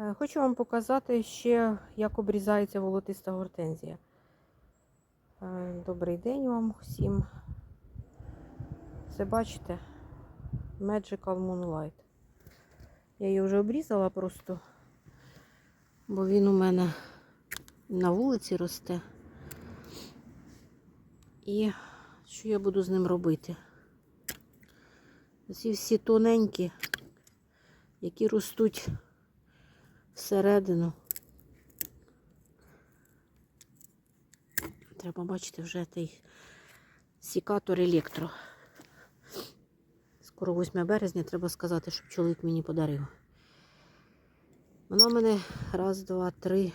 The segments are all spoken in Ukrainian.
Е, Хочу вам показати ще, як обрізається волотиста гортензія. Е, Добрий день вам всім. Це бачите? Magical Moonlight. Я її вже обрізала просто, бо він у мене на вулиці росте. І що я буду з ним робити? Ці всі тоненькі, які ростуть всередину. Треба бачити вже той сікатор електро. Скоро 8 березня треба сказати, щоб чоловік мені подарив. Вона в мене раз, два, три,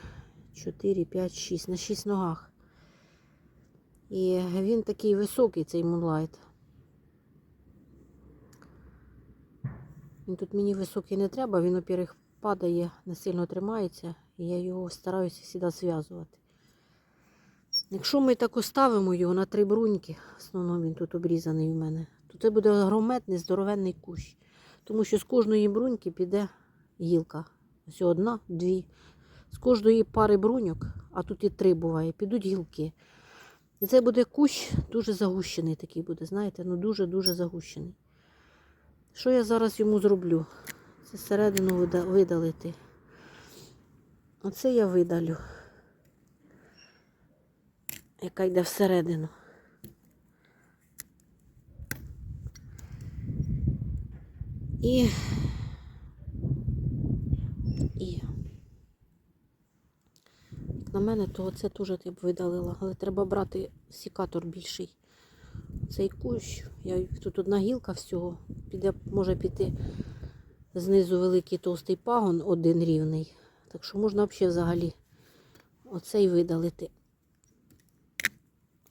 чотири, п'ять, шість. На шість ногах. І він такий високий, цей мунлайт. Він тут мені високий не треба, він, во-первых, падає, не сильно тримається, і я його стараюся завжди зв'язувати. Якщо ми так оставимо його на три бруньки, в основному він тут обрізаний у мене, то це буде грометний здоровенний кущ. Тому що з кожної бруньки піде гілка. Ось одна, дві. З кожної пари бруньок, а тут і три буває, підуть гілки. І це буде кущ дуже загущений такий буде, знаєте, ну дуже-дуже загущений. Що я зараз йому зроблю? Це середину видалити. Оце я видалю, яка йде всередину. І, і як на мене, то це теж я б видалила, але треба брати сікатор більший. Цей кущ, я, тут одна гілка всього, піде, може піти знизу великий товстий пагон, один рівний. Так що можна взагалі взагалі оцей видалити.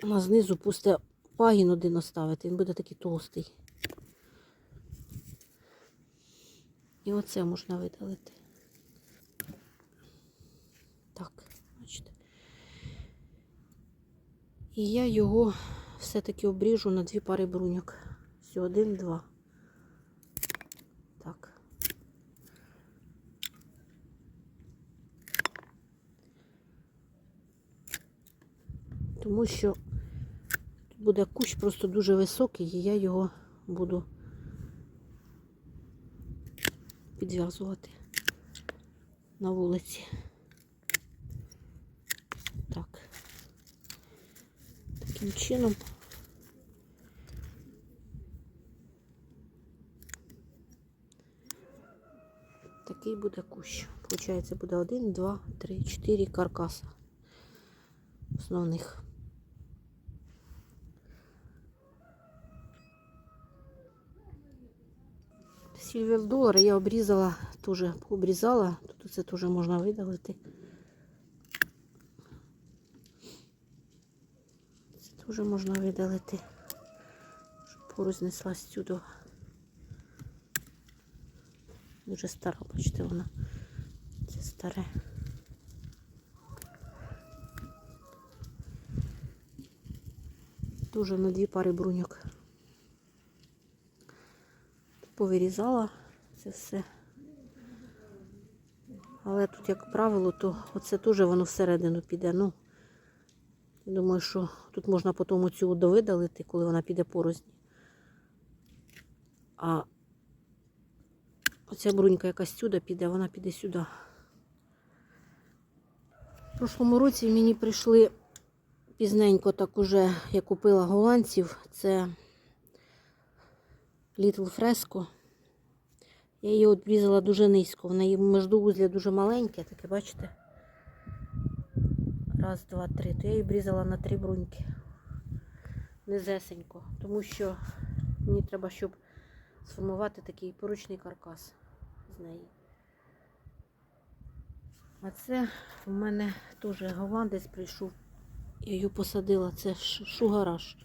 А знизу пусте пагін один оставити, він буде такий товстий. І оце можна видалити. Так, бачите. І я його все-таки обріжу на дві пари бруньок. Все, один, два. Так. Тому що буде кущ просто дуже високий, і я його буду підв'язувати на вулиці. Так. Таким чином. Такий буде кущ. Получається, буде один, два, три, чотири каркаса основних. Сільвер долар я обрізала, теж обрізала. Тут це теж можна видалити. Це теж можна видалити, щоб порознь неслась сюди. Дуже стара, бачите, вона. Це старе. Дуже на дві пари бруньок. Повирізала це все. Але тут, як правило, то оце теж воно всередину піде. Ну, думаю, що тут можна потім оцю довидалити, коли вона піде порознь. А оця брунька якась сюди піде, вона піде сюди. В прошлому році мені прийшли пізненько так уже, я купила голландців. Це Little Fresco. Я її обрізала дуже низько. В неї междувузля дуже маленьке, таке, бачите? Раз, два, три. То я її обрізала на три бруньки. Низесенько. Тому що мені треба, щоб сформувати такий поручний каркас з неї. А це у мене теж голландець прийшов. Я її посадила. Це ш- шугараж.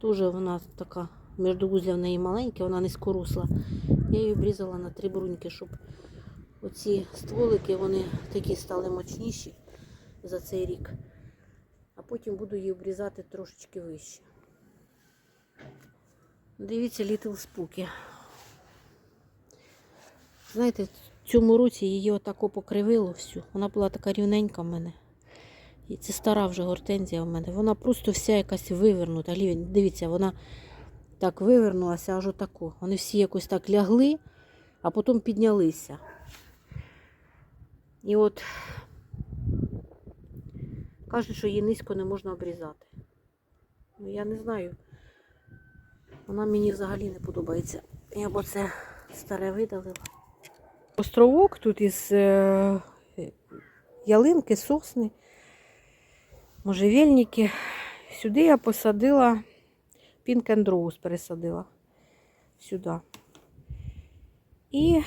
Теж вона така, междувузля в неї маленьке, вона низькорусла. Я її обрізала на три бруньки, щоб оці стволики вони такі стали мощніші за цей рік. А потім буду її обрізати трошечки вище. Дивіться Little Spooky. Знаєте, в цьому році її отако покривило всю. Вона була така рівненька в мене. І це стара вже гортензія в мене. Вона просто вся якась вивернута. Дивіться, вона так вивернулася аж отако. Вони всі якось так лягли, а потім піднялися. І от кажуть, що її низько не можна обрізати. Ну, я не знаю. Вона мені взагалі не подобається. Я б оце старе видалила. Островок тут із е, ялинки, сосни, можжевельники. Сюди я посадила Pink and Rose пересадила. Сюди. І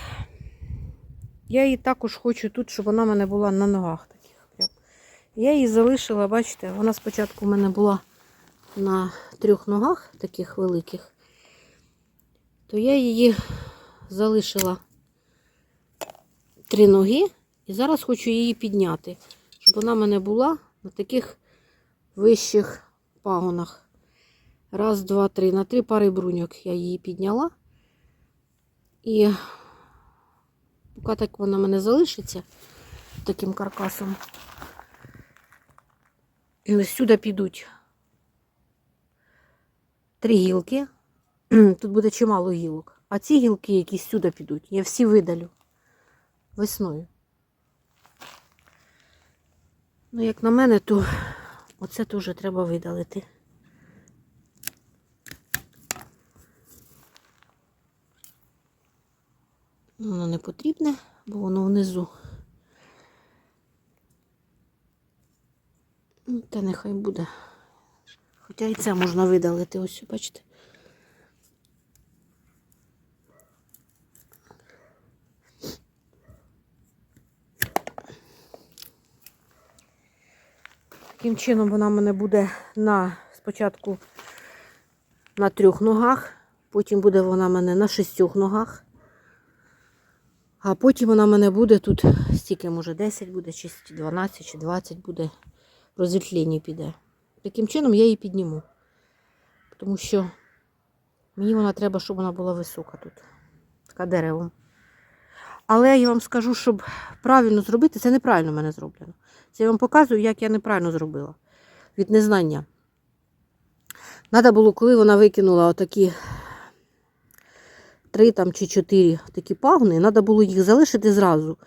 я її також хочу тут, щоб вона в мене була на ногах таких. Прям. Я її залишила, бачите, вона спочатку в мене була на трьох ногах таких великих, то я її залишила три ноги і зараз хочу її підняти, щоб вона в мене була на таких вищих пагонах. Раз, два, три. На три пари бруньок я її підняла. І поки так вона мене залишиться таким каркасом. І ось сюди підуть три гілки. Тут буде чимало гілок. А ці гілки, які сюди підуть, я всі видалю весною. Ну, як на мене, то оце теж треба видалити. Воно не потрібне, бо воно внизу. Ну, Та нехай буде. Хоча і це можна видалити, ось, бачите. Таким чином вона в мене буде на спочатку на трьох ногах, потім буде вона в мене на шістьох ногах. А потім вона в мене буде тут, стільки, може, 10 буде, чи 12, чи 20 буде, розвітління піде. Таким чином я її підніму. Тому що мені вона треба, щоб вона була висока тут, така деревом. Але я вам скажу, щоб правильно зробити, це неправильно в мене зроблено. Це я вам показую, як я неправильно зробила. Від незнання. Треба було, коли вона викинула отакі три там чи чотири такі пагони, треба було їх залишити зразу.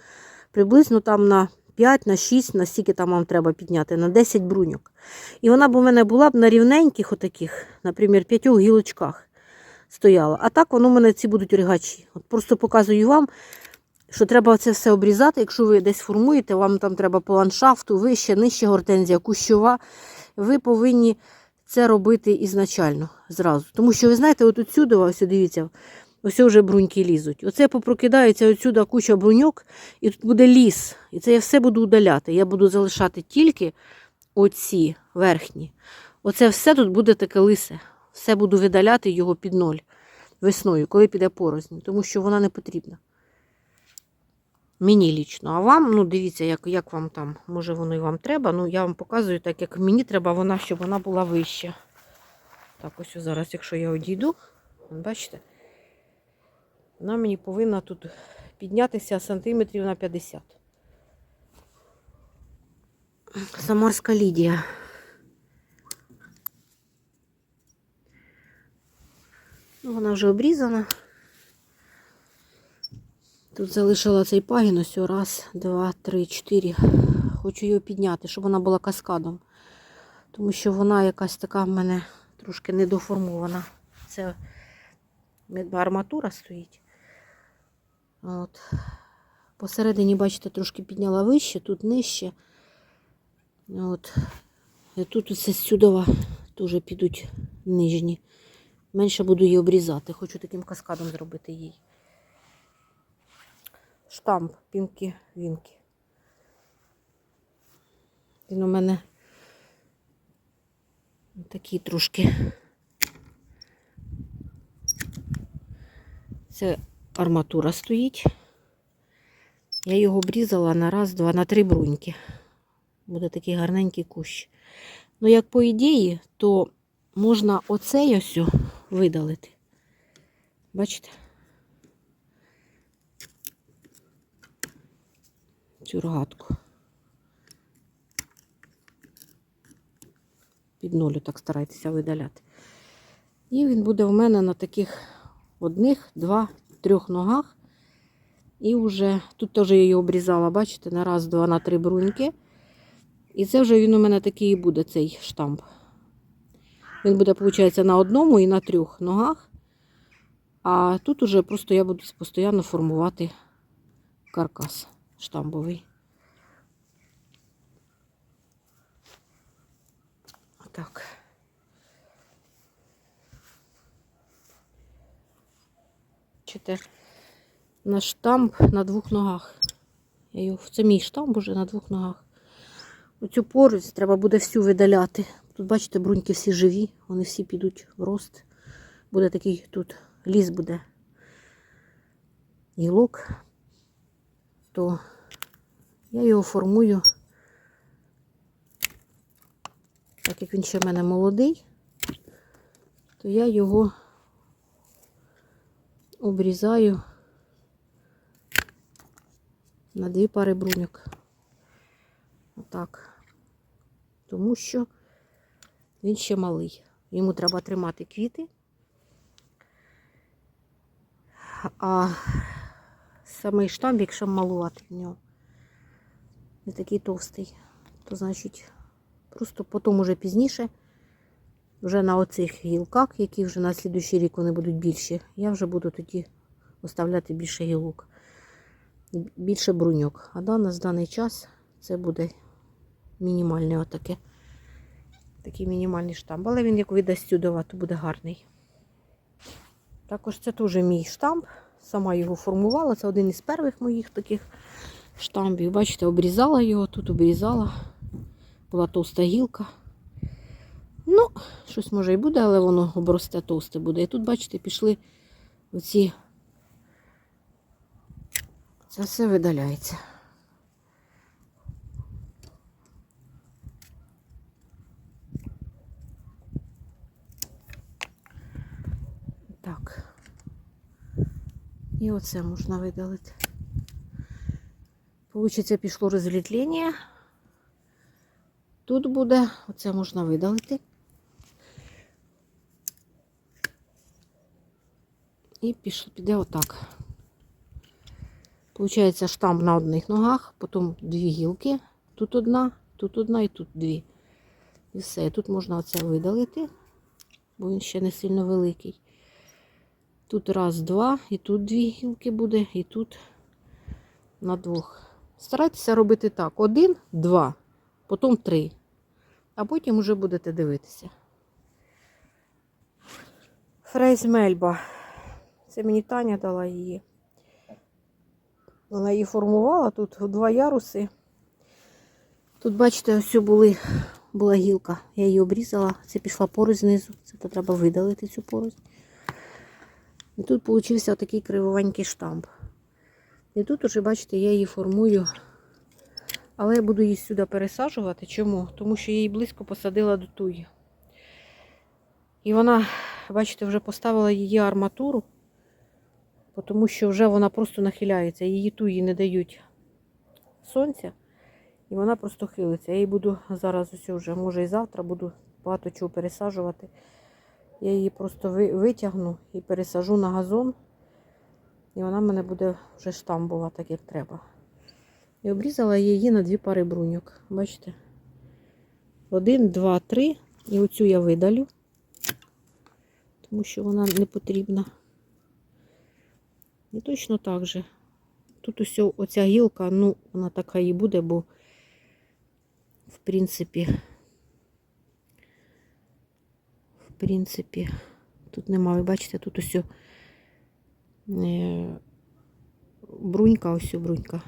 Приблизно там на 5, на 6, на стільки там вам треба підняти, на 10 бруньок. І вона б у мене була б на рівненьких, отаких, наприклад, п'ятьох гілочках стояла. А так воно в мене ці будуть ригачі. От просто показую вам, що треба це все обрізати. Якщо ви десь формуєте, вам там треба по ландшафту, вище, нижче гортензія, кущова. Ви повинні це робити ізначально зразу. Тому що ви знаєте, от отсюди, ось дивіться, ось вже бруньки лізуть. Оце попрокидається отсюди куча бруньок, і тут буде ліс. І це я все буду удаляти. Я буду залишати тільки оці верхні. Оце все тут буде таке лисе. Все буду видаляти його під ноль весною, коли піде порознь, тому що вона не потрібна. Мені лічно. А вам, ну дивіться, як, як вам там, може воно і вам треба. Ну, я вам показую, так як мені треба вона, щоб вона була вища. Так, ось зараз, якщо я одійду, бачите, вона мені повинна тут піднятися сантиметрів на 50. Самарська Лідія. Ну, вона вже обрізана. Тут залишила цей пагін ось раз, два, три, чотири. Хочу її підняти, щоб вона була каскадом. Тому що вона якась така в мене трошки недоформована. Це арматура стоїть. От. Посередині, бачите, трошки підняла вище, тут нижче. От. І тут усе сюди теж підуть нижні. Менше буду її обрізати. Хочу таким каскадом зробити їй. Штамп пінки вінки. Він у мене такий трошки. Це арматура стоїть. Я його обрізала на раз, два, на три бруньки. Буде такий гарненький кущ. Ну, як по ідеї, то можна оцей ось видалити. Бачите? цю рогатку. Під нолю так старайтеся видаляти. І він буде в мене на таких одних, два, трьох ногах. І вже тут теж я її обрізала, бачите, на раз, два, на три бруньки. І це вже він у мене такий і буде, цей штамп. Він буде, виходить, на одному і на трьох ногах. А тут уже просто я буду постійно формувати каркас штамбовий. Отак. Бачите, на штамп на двох ногах. Я його, це мій штамп уже на двох ногах. Оцю поруч треба буде всю видаляти. Тут, бачите, бруньки всі живі, вони всі підуть в рост. Буде такий тут ліс буде гілок, то я його формую, так як він ще в мене молодий, то я його обрізаю на дві пари бруньок. Отак. Тому що він ще малий. Йому треба тримати квіти. А самий штамп, якщо малувати в нього, не такий товстий, то значить просто потім уже пізніше, вже на оцих гілках, які вже на слідуючий рік вони будуть більші, я вже буду тоді оставляти більше гілок, більше бруньок. А да, на даний час це буде мінімальне отаке. Такий мінімальний штамп. Але він як видасть сюди, то буде гарний. Також це теж мій штамп. Сама його формувала. Це один із перших моїх таких штампів. Бачите, обрізала його, тут обрізала. Була товста гілка. Ну, щось може і буде, але воно обросте товсте буде. І тут, бачите, пішли оці. Це все видаляється. Так. І оце можна видалити. Получиться пішло розлітлення. Тут буде, оце можна видалити. І піде отак. Получається штамп на одних ногах, потім дві гілки. Тут одна, тут одна і тут дві. І все. Тут можна оце видалити, бо він ще не сильно великий. Тут раз, два, і тут дві гілки буде, і тут на двох. Старайтеся робити так: один, два, потім три. А потім вже будете дивитися. Фрейз Мельба. Це мені Таня дала її. Вона її формувала тут два яруси. Тут, бачите, ось були, була гілка. Я її обрізала. Це пішла порознь знизу. Це треба видалити цю порознь. І тут получився такий кривовенький штамп. І тут уже, бачите, я її формую. Але я буду її сюди пересаджувати. Чому? Тому що я її близько посадила до туї. І вона, бачите, вже поставила її арматуру, тому що вже вона просто нахиляється. Її туї не дають сонця. І вона просто хилиться. Я її буду зараз ось вже, може і завтра, буду багато чого пересаджувати. Я її просто витягну і пересажу на газон. І вона в мене буде вже штамбова, так як треба. І обрізала її на дві пари бруньок. Бачите? Один, два, три. І оцю я видалю, тому що вона не потрібна. І точно так же. Тут ось оця гілка, ну, вона така і буде, бо, в принципі, в принципі, тут немає, бачите, тут ось е, брунька, ось брунька.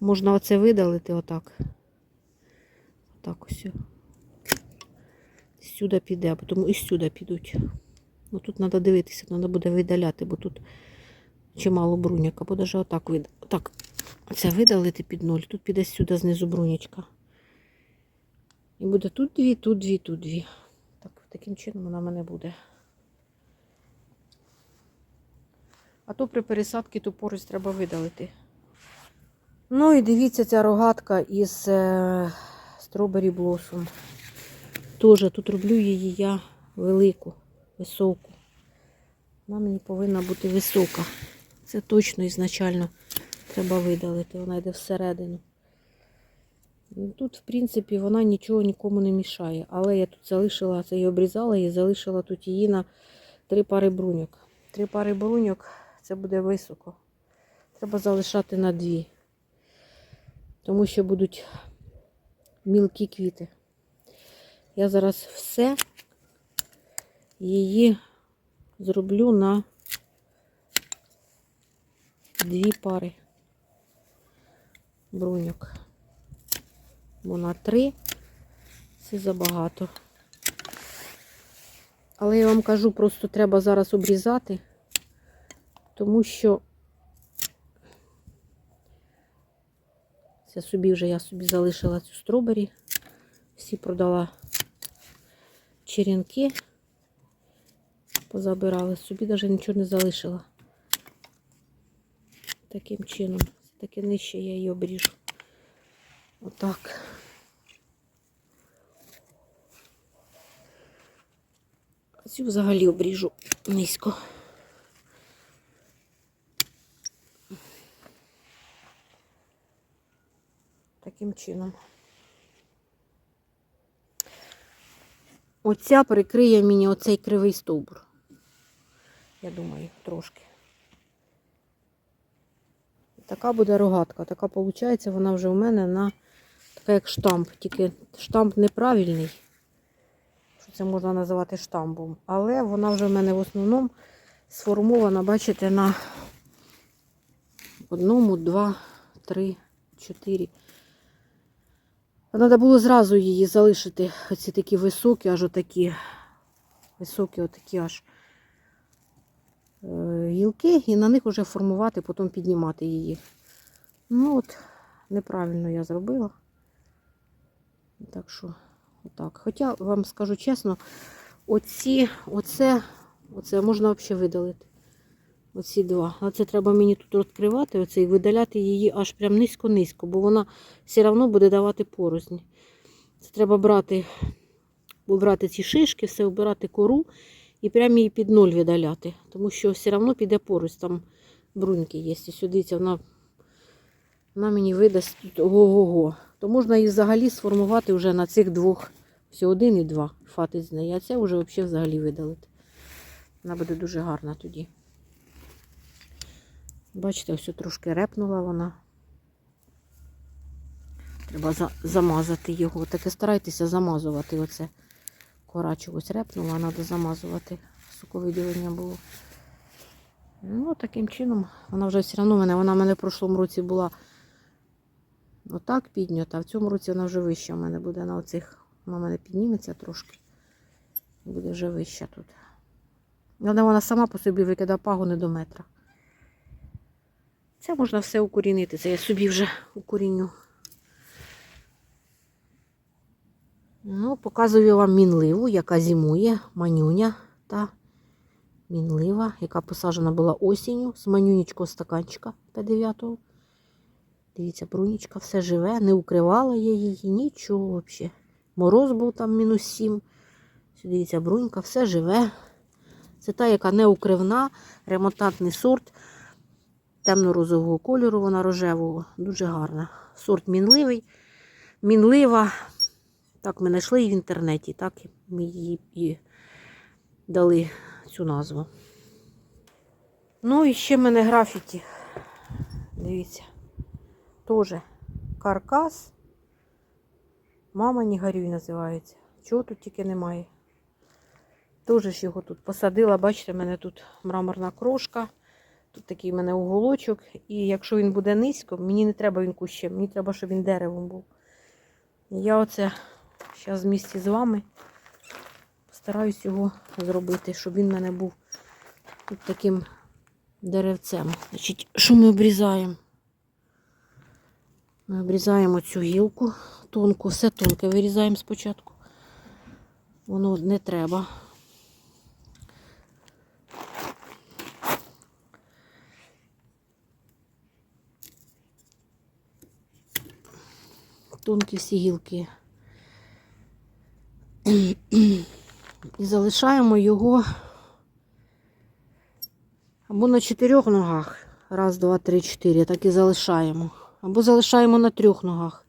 Можна оце видалити отак. Отак ось. Сюди піде, а потім і сюди підуть. Ну тут треба дивитися, треба буде видаляти, бо тут чимало бруньок, або навіть отак вид... отак. Це видалити під ноль. Тут піде сюди знизу брунячка. І буде тут дві, тут дві, тут дві. Так, таким чином вона в мене буде. А то при пересадці ту поруч треба видалити. Ну і дивіться ця рогатка із е, Strawberry Blossom. Тоже тут роблю її я велику, високу. Вона мені повинна бути висока. Це точно ізначально треба видалити. Вона йде всередину. Ну, Тут, в принципі, вона нічого нікому не мішає. Але я тут залишила, це її обрізала і залишила тут її на три пари бруньок. Три пари бруньок це буде високо. Треба залишати на дві. Тому що будуть мілкі квіти. Я зараз все її зроблю на дві пари бруньок. Бо на три це забагато. Але я вам кажу, просто треба зараз обрізати, тому що це собі вже я собі залишила цю стробері. Всі продала черенки, позабирали, собі навіть нічого не залишила. Таким чином, таке нижче я її обріжу. Отак. А Цю взагалі обріжу низько. Таким чином. Оця прикриє мені оцей кривий стовбур. Я думаю, трошки. Така буде рогатка. Така виходить, вона вже у мене на така як штамп. Тільки штамп неправильний. Що це можна називати штампом. Але вона вже в мене в основному сформована, бачите, на одному, два, три, чотири. Треба було зразу її залишити. Оці такі високі, аж отакі. Високі, отакі аж гілки, і на них вже формувати, потім піднімати її. Ну от, неправильно я зробила. Так що, отак. Хоча, вам скажу чесно, оці, оце, оце можна взагалі видалити. Оці два. А це треба мені тут відкривати оце і видаляти її аж прям низько-низько, бо вона все одно буде давати порозні. Це треба брати, брати ці шишки, все вбирати кору і прямо її під ноль видаляти. Тому що все одно піде порость, там бруньки є. І сюди вона, вона мені видасть тут ого-го. То можна її взагалі сформувати вже на цих двох. Все один і два фатить з неї. А це вже взагалі взагалі видалити. Вона буде дуже гарна тоді. Бачите, ось трошки репнула вона. Треба за замазати його. Таке старайтеся замазувати оце. Кора чогось репнула, треба замазувати. Соковиділення було. Ну, таким чином, вона вже все одно мене, вона в мене в прошлому році була отак піднята, а в цьому році вона вже вища в мене буде на оцих. Вона в мене підніметься трошки. Буде вже вища тут. Але вона сама по собі викидає пагони до метра. Це можна все укорінити. Це я собі вже укоріню. Ну, показую вам мінливу, яка зимує, манюня та мінлива, яка посаджена була осінню з манюнічкого стаканчика П9. Дивіться, брунічка все живе, не укривала я її, нічого взагалі. Мороз був там мінус 7. Дивіться, брунька, все живе. Це та, яка не укривна, ремонтантний сорт темно-розового кольору, вона рожевого, дуже гарна. Сорт мінливий, мінлива. Так, ми знайшли її в інтернеті, так ми їй і дали цю назву. Ну і ще в мене графіті. Дивіться. Теж каркас. Мама не горюй називається. Чого тут тільки немає. Теж ж його тут посадила. Бачите, в мене тут мраморна крошка. Тут такий в мене уголочок. І якщо він буде низько, мені не треба він кущем, мені треба, щоб він деревом був. Я оце зараз в місті з вами стараюсь його зробити, щоб він в мене був тут таким деревцем. Значить, що ми обрізаємо? Ми обрізаємо цю гілку тонку, все тонке вирізаємо спочатку. Воно не треба. тонкі всі гілки. І залишаємо його або на чотирьох ногах. Раз, два, три, чотири. Так і залишаємо. Або залишаємо на трьох ногах.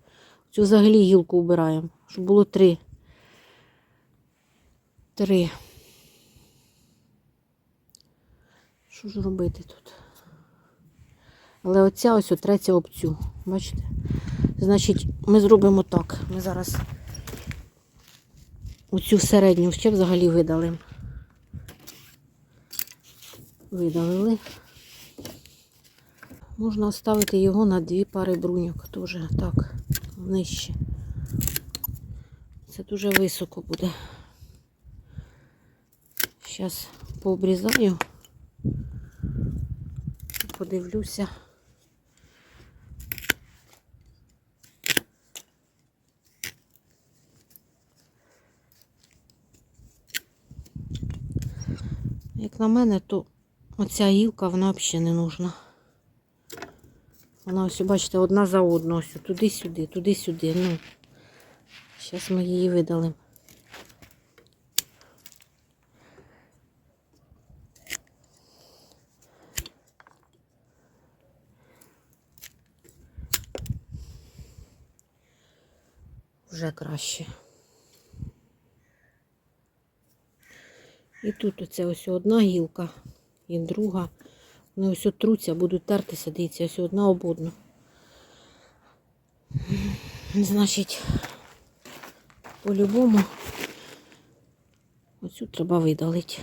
Цю взагалі гілку вбираємо, щоб було три. Три. Що ж робити тут? Але оця ось о, третя об цю. Бачите? Значить, ми зробимо так. Ми зараз оцю середню ще взагалі видалимо. Видалили. Можна оставити його на дві пари бруньок теж так, нижче. Це дуже високо буде. Зараз пообрізаю. Подивлюся. На мене, то оця гілка, вона взагалі не нужна. Вона ось, бачите, одна за одну. Ось туди-сюди, туди-сюди. Ну, зараз ми її видалимо. Вже краще. І тут оце ось одна гілка і друга. Вони ось труться, будуть тертися, дивіться, ось одна об одну. Значить, по-любому оцю треба видалити.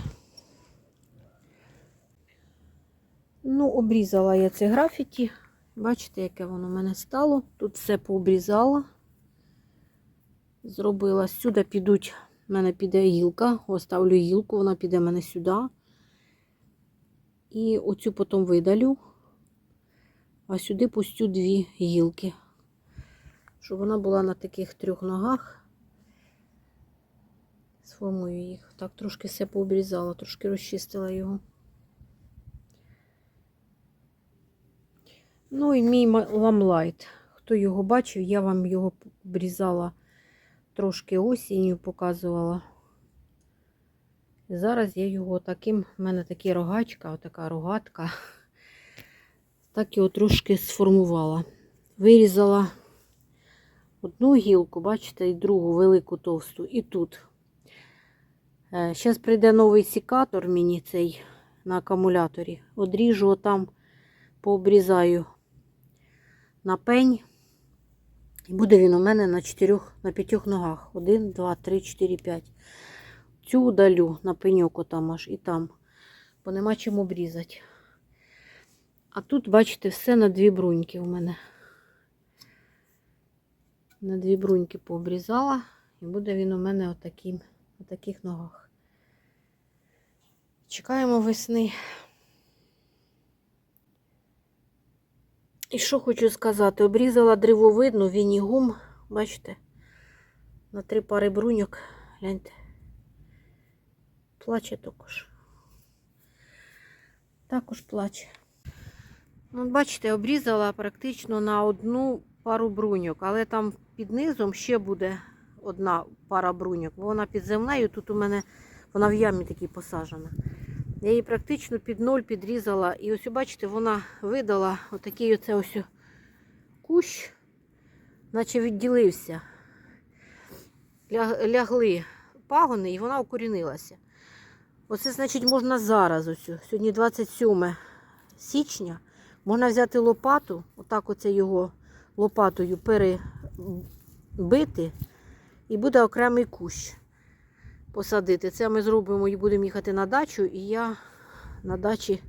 Ну, обрізала я це графіті. Бачите, яке воно в мене стало. Тут все пообрізала. Зробила. Сюди підуть, в мене піде гілка. Оставлю гілку, вона піде мене сюди. І оцю потім видалю, а сюди пустю дві гілки, щоб вона була на таких трьох ногах. Сформую їх. Так, трошки все пообрізала, трошки розчистила його. Ну і мій ламлайт. Хто його бачив, я вам його обрізала трошки осінню, показувала. І зараз я його таким, в мене такі рогачка, отака рогатка, так його трошки сформувала. Вирізала одну гілку, бачите, і другу велику товсту, і тут. Зараз прийде новий сікатор мені цей на акумуляторі. Одріжу отам, пообрізаю на пень. Буде він у мене на чотирьох, на п'ятьох ногах. Один, два, три, чотири, п'ять. Цю удалю на пеньок там аж і там, бо нема чим обрізати. А тут, бачите, все на дві бруньки у мене. На дві бруньки пообрізала, і буде він у мене отаким, на таких ногах. Чекаємо весни. І що хочу сказати, обрізала древовидну вінігум, бачите, на три пари бруньок, гляньте. Плаче також. Також плаче. Ну, бачите, обрізала практично на одну пару бруньок, але там під низом ще буде одна пара бруньок, бо вона під землею, тут у мене вона в ямі такій посаджена. Я її практично під ноль підрізала. І ось, бачите, вона видала отакий оце ось кущ, наче відділився. Лягли пагони і вона укорінилася. Оце, значить, можна зараз. Ось, сьогодні 27 січня. Можна взяти лопату, отак оце його лопатою перебити, і буде окремий кущ посадити. Це ми зробимо і будемо їхати на дачу, і я на дачі,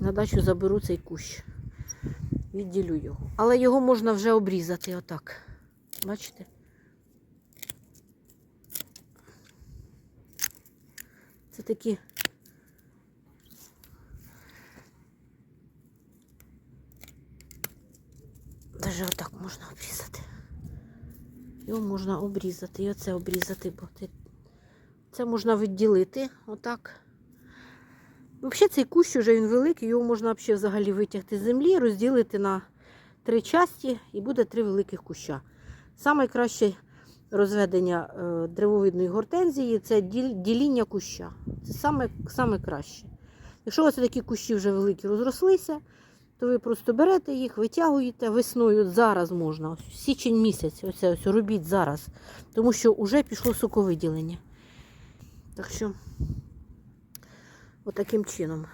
на дачу заберу цей кущ. Відділю його. Але його можна вже обрізати отак. Бачите? Це такі. Даже отак можна обрізати. Його можна обрізати. І оце обрізати, бо ти... це можна відділити отак. Взагалі цей кущ вже він великий, його можна взагалі витягти з землі, розділити на три часті і буде три великих куща. Саме краще розведення е, древовидної гортензії це діління куща. Це саме, саме краще. Якщо у вас такі кущі вже великі розрослися, то ви просто берете їх, витягуєте весною. Зараз можна, січень місяць, оце ось робіть зараз, тому що вже пішло соковиділення. Так що, отаким чином.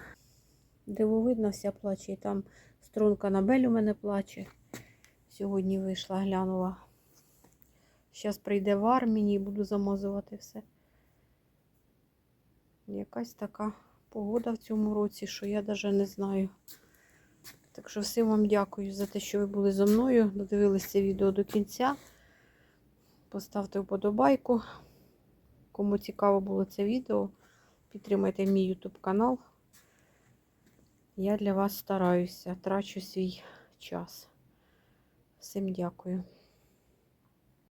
Дивовидна вся плаче, і там струнка на бель у мене плаче. Сьогодні вийшла, глянула. Зараз прийде вар мені і буду замазувати все. Якась така погода в цьому році, що я навіть не знаю. Так що всім вам дякую за те, що ви були зі мною. Додивилися відео до кінця. Поставте вподобайку. Кому цікаво було це відео, підтримайте мій YouTube канал. Я для вас стараюся, трачу свій час. Всім дякую.